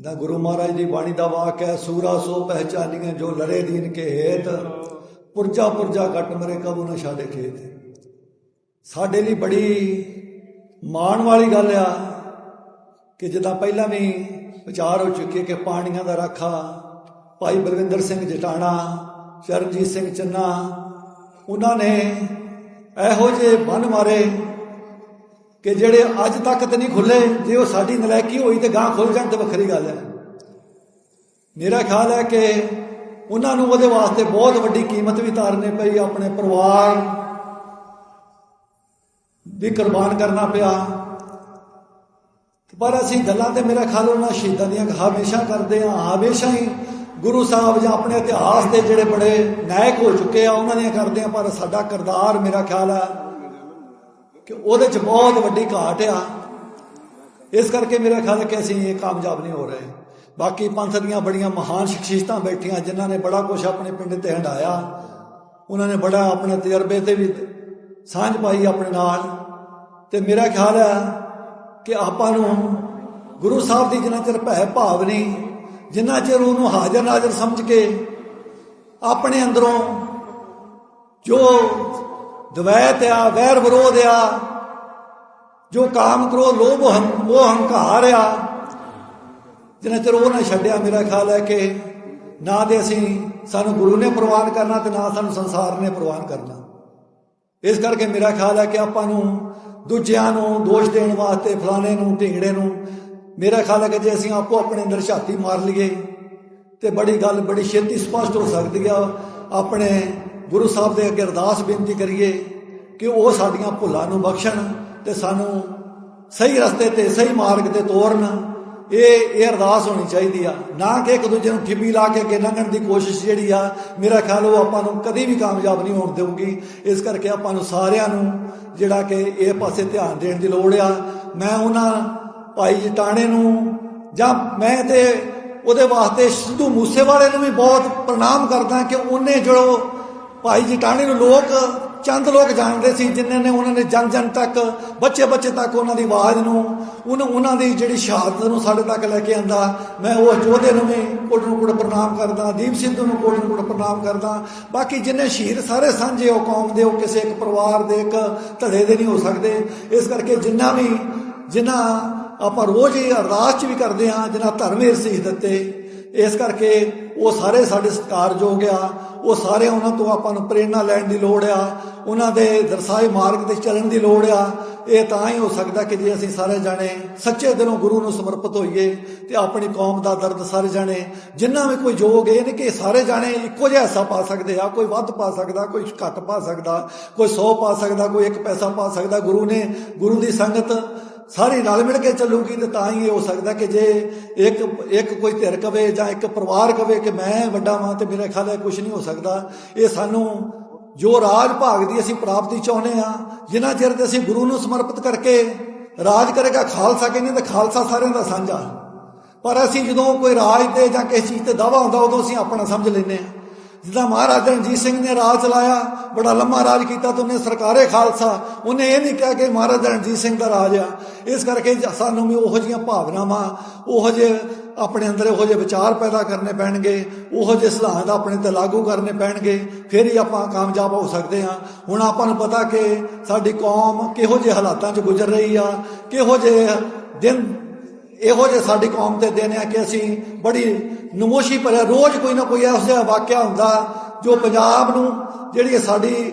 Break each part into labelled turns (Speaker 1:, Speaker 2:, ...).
Speaker 1: ਦਾ ਗੁਰੂ ਮਹਾਰਾਜ ਦੀ ਬਾਣੀ ਦਾ ਵਾਕ ਹੈ, ਸੂਰਾ ਸੋ ਪਹਿਚਾਨੀਆਂ ਜੋ ਲੜੇ ਦੀਨ ਕੇ ਹੇਤ। ਪੁਰਜਾ ਪੁਰਜਾ ਕੱਟ ਮਰੇ ਕਬੂ ਨਾ ਛਾੜੇ ਖੇਤ। ਸਾਡੇ ਲਈ ਬੜੀ ਮਾਣ ਵਾਲੀ ਗੱਲ ਆ ਕਿ ਜਿੱਦਾਂ ਪਹਿਲਾਂ ਵੀ ਵਿਚਾਰ ਹੋ ਚੁੱਕੇ ਕਿ ਪਾਣੀਆਂ ਦਾ ਰਾਖਾ, ਭਾਈ ਬਲਵਿੰਦਰ ਸਿੰਘ ਜਟਾਣਾ, ਚਰਨਜੀਤ ਸਿੰਘ ਚੰਨਾ, ਉਹਨਾਂ ਨੇ ਇਹੋ ਜਿਹੇ ਬੰਨ ਮਾਰੇ ਕਿ ਜਿਹੜੇ ਅੱਜ ਤੱਕ ਤੇ ਨਹੀਂ ਖੁੱਲੇ, ਜੇ ਉਹ ਸਾਡੀ ਨਲਾਇਕੀ ਹੋਈ ਤੇ ਗਾਂ ਖੁੱਲ ਜਾਣ ਤੇ ਵੱਖਰੀ ਗੱਲ ਹੈ। ਮੇਰਾ ਖਿਆਲ ਹੈ ਕਿ ਉਹਨਾਂ ਨੂੰ ਉਹਦੇ ਵਾਸਤੇ ਬਹੁਤ ਵੱਡੀ ਕੀਮਤ ਵੀ ਤਾਰਨੀ ਪਈ, ਆਪਣੇ ਪਰਿਵਾਰ ਵੀ ਕੁਰਬਾਨ ਕਰਨਾ ਪਿਆ। ਪਰ ਅਸੀਂ ਗੱਲਾਂ ਤੇ ਮੇਰਾ ਖਿਆਲ ਉਹਨਾਂ ਸ਼ਹੀਦਾਂ ਦੀਆਂ ਹਮੇਸ਼ਾ ਕਰਦੇ ਆ ਹਮੇਸ਼ਾ ਹੀ ਗੁਰੂ ਸਾਹਿਬ ਜਾਂ ਆਪਣੇ ਇਤਿਹਾਸ ਦੇ ਜਿਹੜੇ ਬੜੇ ਨਾਇਕ ਹੋ ਚੁੱਕੇ ਆ, ਉਹਨਾਂ ਦੀਆਂ ਕਰਦੇ ਆ ਪਰ ਸਾਡਾ ਕਿਰਦਾਰ ਮੇਰਾ ਖਿਆਲ ਹੈ ਕਿ ਉਹਦੇ ਚ ਬਹੁਤ ਵੱਡੀ ਘਾਟ ਆ। ਇਸ ਕਰਕੇ ਮੇਰਾ ਖਿਆਲ ਹੈ ਕਿ ਅਸੀਂ ਇਹ ਕਾਮਯਾਬ ਨਹੀਂ ਹੋ ਰਹੇ। ਬਾਕੀ ਪੰਥ ਦੀਆਂ ਬੜੀਆਂ ਮਹਾਨ ਸ਼ਖਸੀਅਤਾਂ ਬੈਠੀਆਂ, ਜਿਨ੍ਹਾਂ ਨੇ ਬੜਾ ਕੁਝ ਆਪਣੇ ਪਿੰਡ ਤੇ ਹੰਡਾਇਆ ਉਹਨਾਂ ਨੇ ਬੜਾ ਆਪਣੇ ਤਜਰਬੇ ਤੇ ਵੀ ਸਾਂਝ ਪਾਈ ਆਪਣੇ ਨਾਲ। ਤੇ ਮੇਰਾ ਖਿਆਲ ਹੈ ਕਿ ਆਪਾਂ ਨੂੰ ਗੁਰੂ ਸਾਹਿਬ ਦੀ ਜਿੰਨਾ ਚਿਰ ਭੈ ਭਾਵ ਨਹੀਂ, ਜਿੰਨਾ ਚਿਰ ਉਹਨੂੰ ਹਾਜ਼ਰ ਨਾਜ਼ਰ ਸਮਝ ਕੇ ਆਪਣੇ ਅੰਦਰੋਂ ਜੋ ਦਵੈਤ ਆ, ਵੈਰ ਵਿਰੋਧ ਆ ਜੋ ਕਾਮ ਕ੍ਰੋਧ ਲੋਭ ਹੰ- ਉਹ ਹੰਕਾਰ ਆ। ਜਿੰਨਾ ਚਿਰ ਉਹ ਨਾ ਛੱਡਿਆ ਮੇਰਾ ਖਿਆਲ ਹੈ ਕਿ ਨਾ ਤੇ ਅਸੀਂ ਸਾਨੂੰ ਗੁਰੂ ਨੇ ਪ੍ਰਵਾਨ ਕਰਨਾ ਤੇ ਨਾ ਸਾਨੂੰ ਸੰਸਾਰ ਨੇ ਪ੍ਰਵਾਨ ਕਰਨਾ। ਇਸ ਕਰਕੇ ਮੇਰਾ ਖਿਆਲ ਹੈ ਕਿ ਆਪਾਂ ਨੂੰ ਦੂਜਿਆਂ ਨੂੰ ਦੋਸ਼ ਦੇਣ ਵਾਸਤੇ, ਫਲਾਣੇ ਨੂੰ, ਢਿੰਗੜੇ ਨੂੰ, ਮੇਰਾ ਖਿਆਲ ਹੈ ਕਿ ਜੇ ਅਸੀਂ ਆਪੋ ਆਪਣੇ ਅੰਦਰ ਛਾਤੀ ਮਾਰ ਲਈਏ ਤੇ ਬੜੀ ਗੱਲ, ਬੜੀ ਛੇਤੀ ਸਪਸ਼ਟ ਹੋ ਸਕਦੀ ਆ। ਆਪਣੇ ਗੁਰੂ ਸਾਹਿਬ ਦੇ ਅੱਗੇ ਅਰਦਾਸ ਬੇਨਤੀ ਕਰੀਏ ਕਿ ਉਹ ਸਾਡੀਆਂ ਭੁੱਲਾਂ ਨੂੰ ਬਖਸ਼ਣ। ਤੇ ਸਾਨੂੰ ਸਹੀ ਰਸਤੇ ਤੇ, ਸਹੀ ਮਾਰਗ ਤੇ ਤੋਰਨ ਇਹ ਇਹ ਅਰਦਾਸ ਹੋਣੀ ਚਾਹੀਦੀ ਆ। ਨਾ ਕਿ ਇੱਕ ਦੂਜੇ ਨੂੰ ਠਿੱਬੀ ਲਾ ਕੇ ਅੱਗੇ ਲੰਘਣ ਦੀ ਕੋਸ਼ਿਸ਼ ਜਿਹੜੀ ਆ, ਮੇਰਾ ਖਿਆਲ ਉਹ ਆਪਾਂ ਨੂੰ ਕਦੀ ਵੀ ਕਾਮਯਾਬ ਨਹੀਂ ਹੋਣ ਦੇਊਗੀ। ਇਸ ਕਰਕੇ ਆਪਾਂ ਨੂੰ ਸਾਰਿਆਂ ਨੂੰ ਜਿਹੜਾ ਕਿ ਇਹ ਪਾਸੇ ਧਿਆਨ ਦੇਣ ਦੀ ਲੋੜ ਆ। ਮੈਂ ਉਹਨਾਂ ਭਾਈ ਜਟਾਣੇ ਨੂੰ ਜਾਂ ਮੈਂ ਤੇ ਉਹਦੇ ਵਾਸਤੇ ਸਿੱਧੂ ਮੂਸੇਵਾਲੇ ਨੂੰ ਵੀ ਬਹੁਤ ਪ੍ਰਣਾਮ ਕਰਦਾ ਕਿ ਉਹਨੇ ਜੋ ਭਾਈ ਜਟਾਣੇ ਨੂੰ ਲੋਕ ਚੰਦ ਲੋਕ ਜਾਣਦੇ ਸੀ, ਜਿਨ੍ਹਾਂ ਨੇ ਉਹਨਾਂ ਨੇ ਜਨ ਜਨ ਤੱਕ ਬੱਚੇ ਬੱਚੇ ਤੱਕ ਉਹਨਾਂ ਦੀ ਆਵਾਜ਼ ਨੂੰ, ਉਹਨੂੰ, ਉਹਨਾਂ ਦੀ ਜਿਹੜੀ ਸ਼ਹਾਦਤ ਨੂੰ ਸਾਡੇ ਤੱਕ ਲੈ ਕੇ ਆਂਦਾ। ਮੈਂ ਉਹ ਯੋਧੇ ਨੂੰ ਵੀ ਕੋਟ ਨੂੰ ਕੋਟ ਪ੍ਰਣਾਮ ਕਰਦਾ, ਦੀਪ ਸਿੱਧੂ ਨੂੰ ਕੋਟ ਨੂੰ ਕੋਟ ਪ੍ਰਣਾਮ ਕਰਦਾ। ਬਾਕੀ ਜਿੰਨੇ ਸ਼ਹੀਦ ਸਾਰੇ ਸਾਂਝੇ ਉਹ ਕੌਮ ਦੇ, ਉਹ ਕਿਸੇ ਇੱਕ ਪਰਿਵਾਰ ਦੇ, ਇੱਕ ਧੜੇ ਦੇ ਨਹੀਂ ਹੋ ਸਕਦੇ। ਇਸ ਕਰਕੇ ਜਿੰਨਾ ਵੀ ਜਿਨ੍ਹਾਂ ਆਪਾਂ ਰੋਜ਼ ਹੀ ਅਰਦਾਸ ਚ ਵੀ ਕਰਦੇ ਹਾਂ ਜਿਨ੍ਹਾਂ ਧਰਮ ਹਿਰਸੇ ਦਿੱਤੇ ਇਸ ਕਰਕੇ ਉਹ ਸਾਰੇ ਸਾਡੇ ਸਤਿਕਾਰਯੋਗ ਆ। ਉਹ ਸਾਰੇ ਉਹਨਾਂ ਤੋਂ ਆਪਾਂ ਨੂੰ ਪ੍ਰੇਰਣਾ ਲੈਣ ਦੀ ਲੋੜ ਆ। ਉਹਨਾਂ ਦੇ ਦਰਸਾਏ ਮਾਰਗ ਤੇ ਚੱਲਣ ਦੀ ਲੋੜ ਆ। ਇਹ ਤਾਂ ਹੀ ਹੋ ਸਕਦਾ ਕਿ ਜੇ ਅਸੀਂ ਸਾਰੇ ਜਾਣੇ ਸੱਚੇ ਦਿਲੋਂ ਗੁਰੂ ਨੂੰ ਸਮਰਪਿਤ ਹੋਈਏ ਤੇ ਆਪਣੀ ਕੌਮ ਦਾ ਦਰਦ ਸਾਰੇ ਜਾਣੇ, ਜਿੰਨਾ ਵੀ ਕੋਈ ਯੋਗ ਇਹ ਨਹੀਂ ਕਿ ਸਾਰੇ ਜਾਣੇ ਇੱਕੋ ਜਿਹਾ ਹਿੱਸਾ ਪਾ ਸਕਦੇ ਆ। ਕੋਈ ਵੱਧ ਪਾ ਸਕਦਾ, ਕੋਈ ਘੱਟ ਪਾ ਸਕਦਾ, ਕੋਈ 100 ਪਾ ਸਕਦਾ, ਕੋਈ 1 ਪੈਸਾ ਪਾ ਸਕਦਾ। ਗੁਰੂ ਨੇ, ਗੁਰੂ ਦੀ ਸੰਗਤ ਸਾਰੀ ਰਲ ਮਿਲ ਕੇ ਚੱਲੂਗੀ ਤੇ ਤਾਂ ਹੀ ਇਹ ਹੋ ਸਕਦਾ ਕਿ ਜੇ ਇੱਕ ਇੱਕ ਕੋਈ ਧਿਰ ਕਵੇ ਜਾਂ ਇੱਕ ਪਰਿਵਾਰ ਕਵੇ ਕਿ ਮੈਂ ਵੱਡਾ ਵਾਂ ਤੇ ਮੇਰੇ ਖਿਆਲ ਹੈ ਕੁਝ ਨਹੀਂ ਹੋ ਸਕਦਾ। ਇਹ ਸਾਨੂੰ ਜੋ ਰਾਜ ਭਾਗ ਦੀ ਅਸੀਂ ਪ੍ਰਾਪਤੀ ਚਾਹੁੰਦੇ ਆ ਜਿੰਨਾ ਚਿਰ ਤੇ ਅਸੀਂ ਗੁਰੂ ਨੂੰ ਸਮਰਪਿਤ ਕਰਕੇ ਰਾਜ ਕਰੇਗਾ, ਖਾਲਸਾ ਕਹਿੰਦੇ ਤਾਂ ਖਾਲਸਾ ਸਾਰਿਆਂ ਦਾ ਸਾਂਝਾ। ਪਰ ਅਸੀਂ ਜਦੋਂ ਕੋਈ ਰਾਜ ਤੇ ਜਾਂ ਕਿਸੇ ਚੀਜ਼ ਤੇ ਦਾਵਾ ਹੁੰਦਾ, ਉਦੋਂ ਅਸੀਂ ਆਪਣਾ ਸਮਝ ਲੈਂਦੇ ਆ ਜਿੱਦਾਂ ਮਹਾਰਾਜਾ ਰਣਜੀਤ ਸਿੰਘ ਨੇ ਰਾਜ ਚਲਾਇਆ, ਬੜਾ ਲੰਮਾ ਰਾਜ ਕੀਤਾ ਤਾਂ ਉਹਨੇ ਸਰਕਾਰੇ ਖਾਲਸਾ। ਉਹਨੇ ਇਹ ਨਹੀਂ ਕਿਹਾ ਕਿ ਮਹਾਰਾਜਾ ਰਣਜੀਤ ਸਿੰਘ ਦਾ ਰਾਜ ਆ। ਇਸ ਕਰਕੇ ਸਾਨੂੰ ਵੀ ਉਹੋ ਜੀਆਂ ਭਾਵਨਾਵਾਂ, ਉਹੋ ਜਿਹੇ ਆਪਣੇ ਅੰਦਰ ਉਹੋ ਜਿਹੇ ਵਿਚਾਰ ਪੈਦਾ ਕਰਨੇ ਪੈਣਗੇ, ਉਹੋ ਜਿਹੇ ਸਿਧਾਂਤ ਆਪਣੇ ਤੇ ਲਾਗੂ ਕਰਨੇ ਪੈਣਗੇ, ਫਿਰ ਹੀ ਆਪਾਂ ਕਾਮਯਾਬ ਹੋ ਸਕਦੇ ਹਾਂ। ਹੁਣ ਆਪਾਂ ਨੂੰ ਪਤਾ ਕਿ ਸਾਡੀ ਕੌਮ ਕਿਹੋ ਜਿਹੇ ਹਾਲਾਤਾਂ 'ਚ ਗੁਜ਼ਰ ਰਹੀ ਆ, ਕਿਹੋ ਜਿਹੇ ਦਿਨ ਇਹੋ ਜਿਹੇ ਸਾਡੀ ਕੌਮ ਤੇ ਦਿਨ ਆ ਕਿ ਅਸੀਂ ਬੜੀ ਨਮੋਸ਼ੀ ਭਰਿਆ, ਰੋਜ਼ ਕੋਈ ਨਾ ਕੋਈ ਇਹੋ ਜਿਹਾ ਵਾਕਿਆ ਹੁੰਦਾ ਜੋ ਪੰਜਾਬ ਨੂੰ ਜਿਹੜੀ ਸਾਡੀ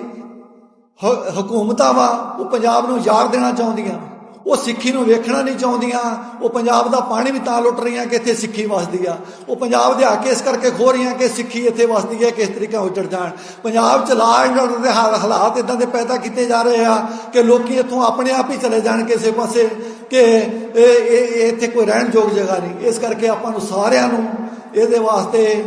Speaker 1: ਹ- ਹਕੂਮਤਾਂ ਵਾ, ਉਹ ਪੰਜਾਬ ਨੂੰ ਯਾਰ ਦੇਣਾ ਚਾਹੁੰਦੀਆਂ। ਉਹ ਸਿੱਖੀ ਨੂੰ ਵੇਖਣਾ ਨਹੀਂ ਚਾਹੁੰਦੀਆਂ। ਉਹ ਪੰਜਾਬ ਦਾ ਪਾਣੀ ਵੀ ਤਾਂ ਲੁੱਟ ਰਹੀਆਂ ਕਿ ਇੱਥੇ ਸਿੱਖੀ ਵਸਦੀ ਆ। ਉਹ ਪੰਜਾਬ ਦੇ ਹੱਕ ਇਸ ਕਰਕੇ ਖੋ ਰਹੀਆਂ ਕਿ ਸਿੱਖੀ ਇੱਥੇ ਵਸਦੀ ਹੈ ਕਿਸ ਤਰੀਕਾ ਉੱਜੜ ਜਾਣ। ਪੰਜਾਬ 'ਚ ਲਾ ਐਂਡ ਦੇ ਹਾਲ- ਹਾਲਾਤ ਇਦਾਂ ਦੇ ਪੈਦਾ ਕੀਤੇ ਜਾ ਰਹੇ ਆ ਕਿ ਲੋਕੀ ਇੱਥੋਂ ਆਪਣੇ ਆਪ ਹੀ ਚਲੇ ਜਾਣ ਕਿਸੇ ਪਾਸੇ ਕਿ ਇਹ ਇਹ ਇੱਥੇ ਕੋਈ ਰਹਿਣ ਯੋਗ ਜਗ੍ਹਾ ਨਹੀਂ। ਇਸ ਕਰਕੇ ਆਪਾਂ ਨੂੰ ਸਾਰਿਆਂ ਨੂੰ ਇਹਦੇ ਵਾਸਤੇ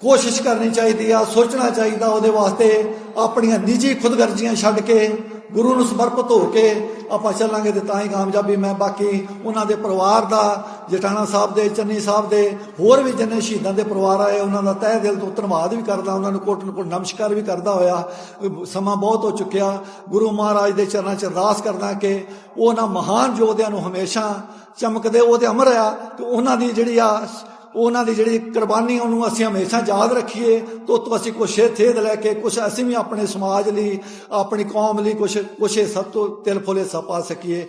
Speaker 1: ਕੋਸ਼ਿਸ਼ ਕਰਨੀ ਚਾਹੀਦੀ ਆ, ਸੋਚਣਾ ਚਾਹੀਦਾ ਉਹਦੇ ਵਾਸਤੇ ਆਪਣੀਆਂ ਨਿੱਜੀ ਖੁਦਗਰਜ਼ੀਆਂ ਛੱਡ ਕੇ, ਗੁਰੂ ਨੂੰ ਸਮਰਪਿਤ ਹੋ ਕੇ ਆਪਾਂ ਚੱਲਾਂਗੇ ਤੇ ਤਾਂ ਹੀ ਕਾਮਯਾਬੀ ਮੈਂ ਬਾਕੀ ਉਹਨਾਂ ਦੇ ਪਰਿਵਾਰ ਦਾ ਜਟਾਣਾ ਸਾਹਿਬ ਦੇ, ਚੰਨੀ ਸਾਹਿਬ ਦੇ, ਹੋਰ ਵੀ ਜਿੰਨੇ ਸ਼ਹੀਦਾਂ ਦੇ ਪਰਿਵਾਰ ਆਏ, ਉਹਨਾਂ ਦਾ ਤਹਿ ਦਿਲ ਤੋਂ ਧੰਨਵਾਦ ਵੀ ਕਰਦਾ, ਉਹਨਾਂ ਨੂੰ ਕੋਟ ਕੋਟ ਨਮਸਕਾਰ ਵੀ ਕਰਦਾ ਹੋਇਆ। ਸਮਾਂ ਬਹੁਤ ਹੋ ਚੁੱਕਿਆ। ਗੁਰੂ ਮਹਾਰਾਜ ਦੇ ਚਰਨਾਂ 'ਚ ਅਰਦਾਸ ਕਰਦਾ ਕਿ ਉਹਨਾਂ ਮਹਾਨ ਯੋਧਿਆਂ ਨੂੰ ਹਮੇਸ਼ਾ ਚਮਕਦੇ ਉਹਦੇ ਅਮਰ ਆ ਕਿ ਉਹਨਾਂ ਦੀ ਜਿਹੜੀ ਆ ਉਹਨਾਂ ਦੀ ਜਿਹੜੀ ਕੁਰਬਾਨੀ ਉਹਨੂੰ ਅਸੀਂ ਹਮੇਸ਼ਾ ਯਾਦ ਰੱਖੀਏ। ਤੋਂ ਤੋਂ ਅਸੀਂ ਕੁਛ ਥੇਦ ਲੈ ਕੇ, ਕੁਛ ਅਸੀਂ ਵੀ ਆਪਣੇ ਸਮਾਜ ਲਈ, ਆਪਣੀ ਕੌਮ ਲਈ ਕੁਛ ਕੁਛ ਸਭ ਤੋਂ ਤਿਲ ਫੁਲੇ ਸਾ ਪਾ ਸਕੀਏ।